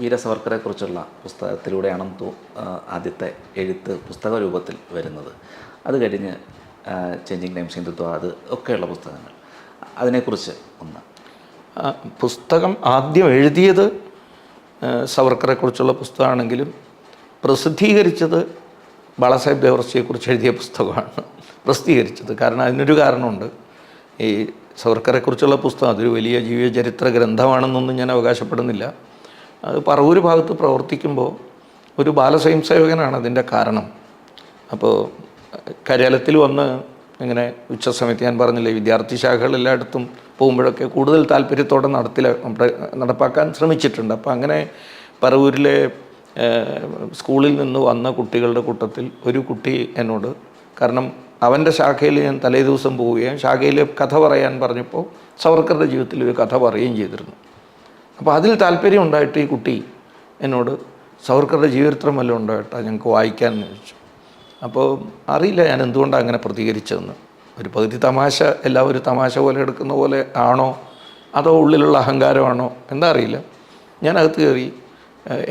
വീര സവർക്കറെ കുറിച്ചുള്ള പുസ്തകത്തിലൂടെയാണെന്ന് തോ ആദ്യത്തെ എഴുത്ത് പുസ്തക രൂപത്തിൽ വരുന്നത്. അത് കഴിഞ്ഞ് ചേഞ്ചിങ് ടൈംസ് ഹിന്ദുത്വ അത് ഒക്കെയുള്ള പുസ്തകങ്ങൾ. അതിനെക്കുറിച്ച് ഒന്ന്. പുസ്തകം ആദ്യം എഴുതിയത് സവർക്കറെ കുറിച്ചുള്ള പുസ്തകമാണെങ്കിലും പ്രസിദ്ധീകരിച്ചത് ബാളാസാഹിബ് ദേവർച്ചയെക്കുറിച്ച് എഴുതിയ പുസ്തകമാണ് പ്രസിദ്ധീകരിച്ചത്. കാരണം അതിനൊരു കാരണമുണ്ട്. ഈ സവർക്കറെക്കുറിച്ചുള്ള പുസ്തകം അതൊരു വലിയ ജീവചരിത്ര ഗ്രന്ഥമാണെന്നൊന്നും ഞാൻ അവകാശപ്പെടുന്നില്ല. അത് പറവൂർ ഭാഗത്ത് പ്രവർത്തിക്കുമ്പോൾ ഒരു ബാലസ്വയം സേവകനാണ് അതിന്റെ കാരണം. അപ്പോൾ കരിയാലത്തിൽ വന്ന് ഇങ്ങനെ ഉച്ച സമയത്ത് ഞാൻ പറഞ്ഞില്ലേ വിദ്യാർത്ഥി ശാഖകൾ എല്ലായിടത്തും പോകുമ്പോഴൊക്കെ കൂടുതൽ താല്പര്യത്തോടെ നടത്തില നടപ്പാക്കാൻ ശ്രമിച്ചിട്ടുണ്ട്. അപ്പോൾ അങ്ങനെ പറവൂരിലെ സ്കൂളിൽ നിന്ന് വന്ന കുട്ടികളുടെ കൂട്ടത്തിൽ ഒരു കുട്ടി എന്നോട് കാരണം അവന്റെ ശാഖയിൽ ഞാൻ തലേ ദിവസം പോവുകയും ശാഖയിൽ കഥ പറയാൻ പറഞ്ഞപ്പോൾ സവർക്കറുടെ ജീവിതത്തിൽ ഒരു കഥ പറയുകയും ചെയ്തിരുന്നു. അപ്പോൾ അതിൽ താല്പര്യം ഉണ്ടായിട്ട് ഈ കുട്ടി എന്നോട് സവർക്കറുടെ ജീവചരിത്രം വല്ലതും ഉണ്ടായിട്ടാ ഞങ്ങൾക്ക് വായിക്കാൻ ചോദിച്ചു. അപ്പോൾ അറിയില്ല ഞാൻ എന്തുകൊണ്ടാണ് അങ്ങനെ പ്രതികരിച്ചതെന്ന്. ഒരു പകുതി തമാശ എല്ലാവരും തമാശ പോലെ എടുക്കുന്ന പോലെ ആണോ? അതോ ഉള്ളിലുള്ള അഹങ്കാരമാണോ? എന്താ അറിയില്ല. ഞാൻ അകത്ത് കയറി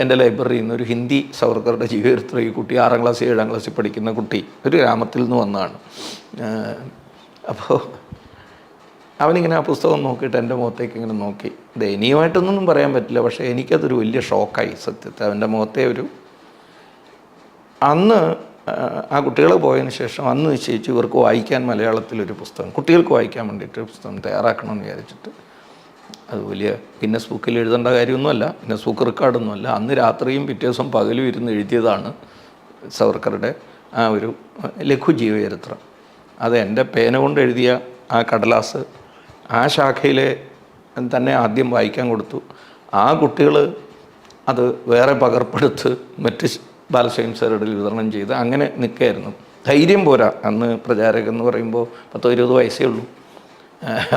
എന്റെ ലൈബ്രറിയിൽ നിന്ന് ഒരു ഹിന്ദി സവർക്കറുടെ ജീവിതത്തിൽ ഈ കുട്ടി ആറാം ക്ലാസ് ഏഴാം ക്ലാസ്സിൽ പഠിക്കുന്ന കുട്ടി ഒരു ഗ്രാമത്തിൽ നിന്ന് വന്നതാണ്. അപ്പോൾ അവനിങ്ങനെ ആ പുസ്തകം നോക്കിയിട്ട് എന്റെ മുഖത്തേക്ക് ഇങ്ങനെ നോക്കി. ദയനീയമായിട്ടൊന്നും പറയാൻ പറ്റില്ല. പക്ഷേ എനിക്കതൊരു വലിയ ഷോക്കായി സത്യത്തെ അവന്റെ മുഖത്തെ ഒരു അന്ന് ആ, കുട്ടികൾ പോയതിന് ശേഷം അന്ന് നിശ്ചയിച്ചു ഇവർക്ക് വായിക്കാൻ മലയാളത്തിലൊരു പുസ്തകം കുട്ടികൾക്ക് വായിക്കാൻ വേണ്ടിയിട്ട് പുസ്തകം തയ്യാറാക്കണമെന്ന് വിചാരിച്ചിട്ട്. അത് വലിയ ഗിന്നസ് ബുക്കിൽ എഴുതേണ്ട കാര്യമൊന്നുമല്ല ഗിന്നസ് ബുക്ക് റെക്കോർഡൊന്നുമല്ല. അന്ന് രാത്രിയും പിറ്റേ ദിവസം പകലും ഇരുന്ന് എഴുതിയതാണ് സവർക്കറുടെ ആ ഒരു ലഘു ജീവചരിത്രം അത് എന്റെ പേന കൊണ്ട് എഴുതിയ ആ കടലാസ് ആ ശാഖയിലെ തന്നെ ആദ്യം വായിക്കാൻ കൊടുത്തു. ആ കുട്ടികൾ അത് വേറെ പകർപ്പെടുത്ത് മറ്റ് ബാലസ്വയം സാറുടെ വിതരണം ചെയ്ത് അങ്ങനെ നിൽക്കുകയായിരുന്നു. ധൈര്യം പോരാ. അന്ന് പ്രചാരകൻ എന്ന് പറയുമ്പോൾ പത്തോ ഇരുപത് വയസ്സേ ഉള്ളൂ.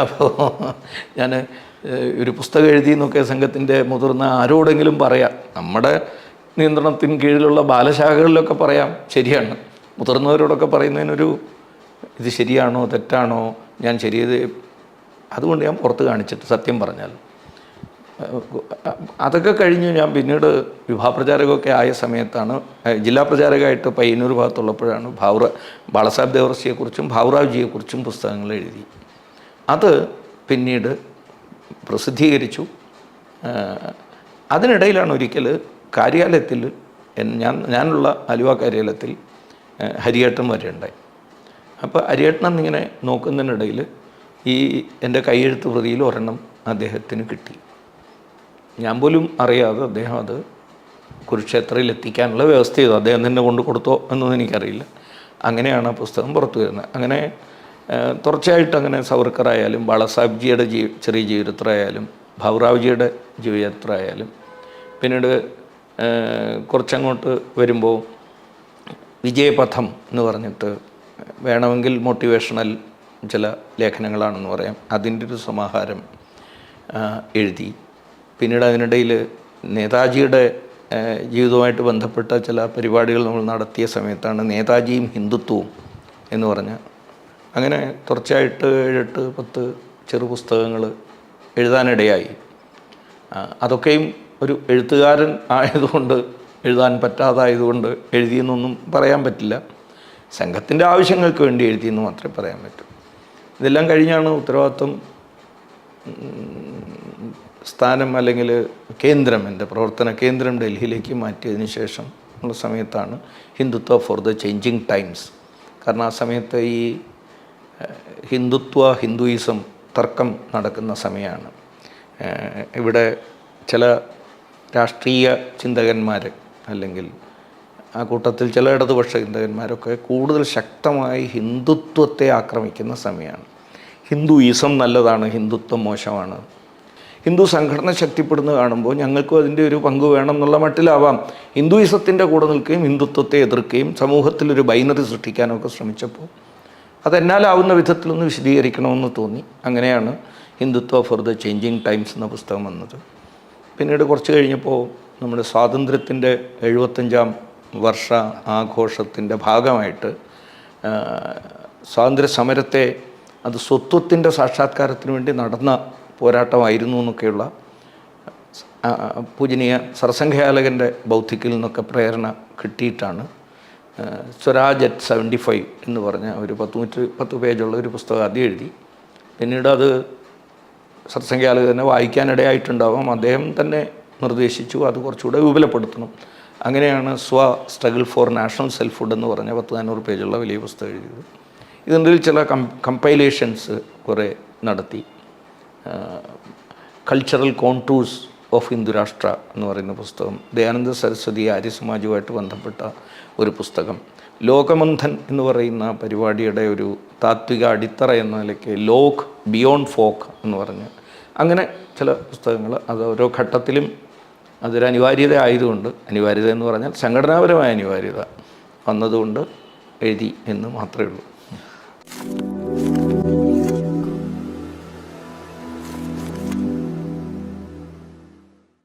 അപ്പോൾ ഞാൻ ഒരു പുസ്തകം എഴുതി എന്നൊക്കെ സംഘത്തിന്റെ മുതിർന്ന ആരോടെങ്കിലും പറയാം. നമ്മുടെ നിയന്ത്രണത്തിന് കീഴിലുള്ള ബാലശാഖകളിലൊക്കെ പറയാം. ശരിയാണ്. മുതിർന്നവരോടൊക്കെ പറയുന്നതിനൊരു ഇത് ശരിയാണോ തെറ്റാണോ? ഞാൻ ശരിയത് അതുകൊണ്ട് ഞാൻ പുറത്ത് കാണിച്ചിട്ട് സത്യം പറഞ്ഞാൽ. അതൊക്കെ കഴിഞ്ഞ് ഞാൻ പിന്നീട് വിഭാപ്രചാരകമൊക്കെ ആയ സമയത്താണ് ജില്ലാ പ്രചാരകമായിട്ട് പയ്യന്നൂർ ഭാഗത്തുള്ളപ്പോഴാണ് ഭാവുറ ബാളസാബ് ദേവർസിയെക്കുറിച്ചും ഭാവുറാവ്ജിയെക്കുറിച്ചും പുസ്തകങ്ങൾ എഴുതി. അത് പിന്നീട് പ്രസിദ്ധീകരിച്ചു. അതിനിടയിലാണ് ഒരിക്കൽ കാര്യാലയത്തിൽ ഞാൻ ഞാനുള്ള അലുവ കാര്യാലയത്തിൽ ഹരിയേട്ടൻ വരെയുണ്ടായി അപ്പോൾ ഹരിയേട്ടൻ എന്നിങ്ങനെ നോക്കുന്നതിനിടയിൽ ഈ എന്റെ കൈയെഴുത്ത് പ്രതിയിൽ ഒരെണ്ണം അദ്ദേഹത്തിന് കിട്ടി. ഞാൻ പോലും അറിയാതെ അദ്ദേഹം അത് കുരുക്ഷേത്രയിൽ എത്തിക്കാനുള്ള വ്യവസ്ഥ ചെയ്തു. അദ്ദേഹം തന്നെ കൊണ്ട് കൊടുത്തോ എന്നൊന്നും എനിക്കറിയില്ല. അങ്ങനെയാണ് ആ പുസ്തകം പുറത്തു വരുന്നത്. അങ്ങനെ തുടർച്ചയായിട്ട് അങ്ങനെ സവർക്കറായാലും ബാളസാഹിബ്ജിയുടെ ജീ ചെറിയ ജീവിതത്തിലായാലും ഭൗറാവ്ജിയുടെ ജീവിതത്തിലായാലും പിന്നീട് കുറച്ചങ്ങോട്ട് വരുമ്പോൾ വിജയപഥം എന്ന് പറഞ്ഞിട്ട് വേണമെങ്കിൽ മോട്ടിവേഷണൽ ചില ലേഖനങ്ങളാണെന്ന് പറയാം. അതിന്റെ ഒരു സമാഹാരം എഴുതി. പിന്നീട് അതിനിടയിൽ നേതാജിയുടെ ജീവിതവുമായിട്ട് ബന്ധപ്പെട്ട ചില പരിപാടികൾ നമ്മൾ നടത്തിയ സമയത്താണ് നേതാജിയും ഹിന്ദുത്വവും എന്ന് പറഞ്ഞ. അങ്ങനെ തുടർച്ചയായിട്ട് ഏഴെട്ട് പത്ത് ചെറു പുസ്തകങ്ങൾ എഴുതാനിടയായി. അതൊക്കെയും ഒരു എഴുത്തുകാരൻ ആയതുകൊണ്ട് എഴുതാൻ പറ്റാതായതുകൊണ്ട് എഴുതിയെന്നൊന്നും പറയാൻ പറ്റില്ല. സംഘത്തിന്റെ ആവശ്യങ്ങൾക്ക് വേണ്ടി എഴുതിയെന്ന് മാത്രമേ പറയാൻ പറ്റൂ. ഇതെല്ലാം കഴിഞ്ഞാണ് ഉത്തരവാദിത്വം സ്ഥാനം അല്ലെങ്കിൽ കേന്ദ്രം എന്റെ പ്രവർത്തന കേന്ദ്രം ഡൽഹിയിലേക്ക് മാറ്റിയതിന് ശേഷം ഉള്ള സമയത്താണ് Hindutva for the changing times. കാരണം ആ സമയത്ത് ഈ ഹിന്ദുത്വ ഹിന്ദുയിസം തർക്കം നടക്കുന്ന സമയമാണ്. ഇവിടെ ചില രാഷ്ട്രീയ ചിന്തകന്മാർ അല്ലെങ്കിൽ ആ കൂട്ടത്തിൽ ചില ഇടതുപക്ഷ ചിന്തകന്മാരൊക്കെ കൂടുതൽ ശക്തമായി ഹിന്ദുത്വത്തെ ആക്രമിക്കുന്ന സമയമാണ്. ഹിന്ദുയിസം നല്ലതാണ് ഹിന്ദുത്വം മോശമാണ്. ഹിന്ദു സംഘടന ശക്തിപ്പെടുന്നത് കാണുമ്പോൾ ഞങ്ങൾക്കും അതിന്റെ ഒരു പങ്ക് വേണം എന്നുള്ള മട്ടിലാവാം. ഹിന്ദുയിസത്തിന്റെ കൂടെ നിൽക്കുകയും ഹിന്ദുത്വത്തെ എതിർക്കുകയും സമൂഹത്തിലൊരു ബൈനറി സൃഷ്ടിക്കാനൊക്കെ ശ്രമിച്ചപ്പോൾ അതെന്നാലാവുന്ന വിധത്തിലൊന്ന് വിശദീകരിക്കണമെന്ന് തോന്നി. അങ്ങനെയാണ് Hindutva for the changing times എന്ന പുസ്തകം വന്നത്. പിന്നീട് കുറച്ച് കഴിഞ്ഞപ്പോൾ നമ്മുടെ സ്വാതന്ത്ര്യത്തിന്റെ എഴുപത്തഞ്ചാം വർഷ ആഘോഷത്തിന്റെ ഭാഗമായിട്ട് സ്വാതന്ത്ര്യ സമരത്തെ അത് സ്വത്വത്തിന്റെ സാക്ഷാത്കാരത്തിന് വേണ്ടി നടന്ന പോരാട്ടമായിരുന്നു എന്നൊക്കെയുള്ള പൂജനീയ സർസംഖ്യാലകന്റെ ബൗദ്ധിക്കിൽ നിന്നൊക്കെ പ്രേരണ കിട്ടിയിട്ടാണ് സ്വരാജ് അറ്റ് സെവന്റി ഫൈവ് എന്ന് പറഞ്ഞ ഒരു പത്ത് നൂറ്റി പത്ത് പേജുള്ള ഒരു പുസ്തകം ആദ്യം എഴുതി. പിന്നീട് അത് സത്സംഖ്യാലക തന്നെ വായിക്കാനിടയായിട്ടുണ്ടാവാം. അദ്ദേഹം തന്നെ നിർദ്ദേശിച്ചു അത് കുറച്ചുകൂടെ വിപുലപ്പെടുത്തണം. അങ്ങനെയാണ് സ്വ സ്ട്രഗിൾ ഫോർ നാഷണൽ സെൽഫുഡ് എന്ന് പറഞ്ഞ പത്ത് നാനൂറ് പേജുള്ള വലിയ പുസ്തകം എഴുതിയത്. ഇതിന്റെ ചില കം കമ്പൈലേഷൻസ് കുറേ നടത്തി. കൾച്ചറൽ കോൺടൂഴ്സ് ഓഫ് ഹിന്ദുരാഷ്ട്ര എന്ന് പറയുന്ന പുസ്തകം ദയാനന്ദ സരസ്വതി ആര്യസമാജുമായിട്ട് ബന്ധപ്പെട്ട ഒരു പുസ്തകം. ലോകമന്ധൻ എന്ന് പറയുന്ന പരിപാടിയുടെ ഒരു താത്വിക അടിത്തറ എന്ന നിലയ്ക്ക് ലോക് ബിയോണ്ട് ഫോക്ക് എന്ന് പറഞ്ഞ് അങ്ങനെ ചില പുസ്തകങ്ങൾ അത് ഓരോ ഘട്ടത്തിലും അതൊരു അനിവാര്യത ആയതുകൊണ്ട് അനിവാര്യത എന്ന് പറഞ്ഞാൽ സംഘടനാപരമായ അനിവാര്യത വന്നതുകൊണ്ട് എഴുതി എന്ന് മാത്രമേ ഉള്ളൂ.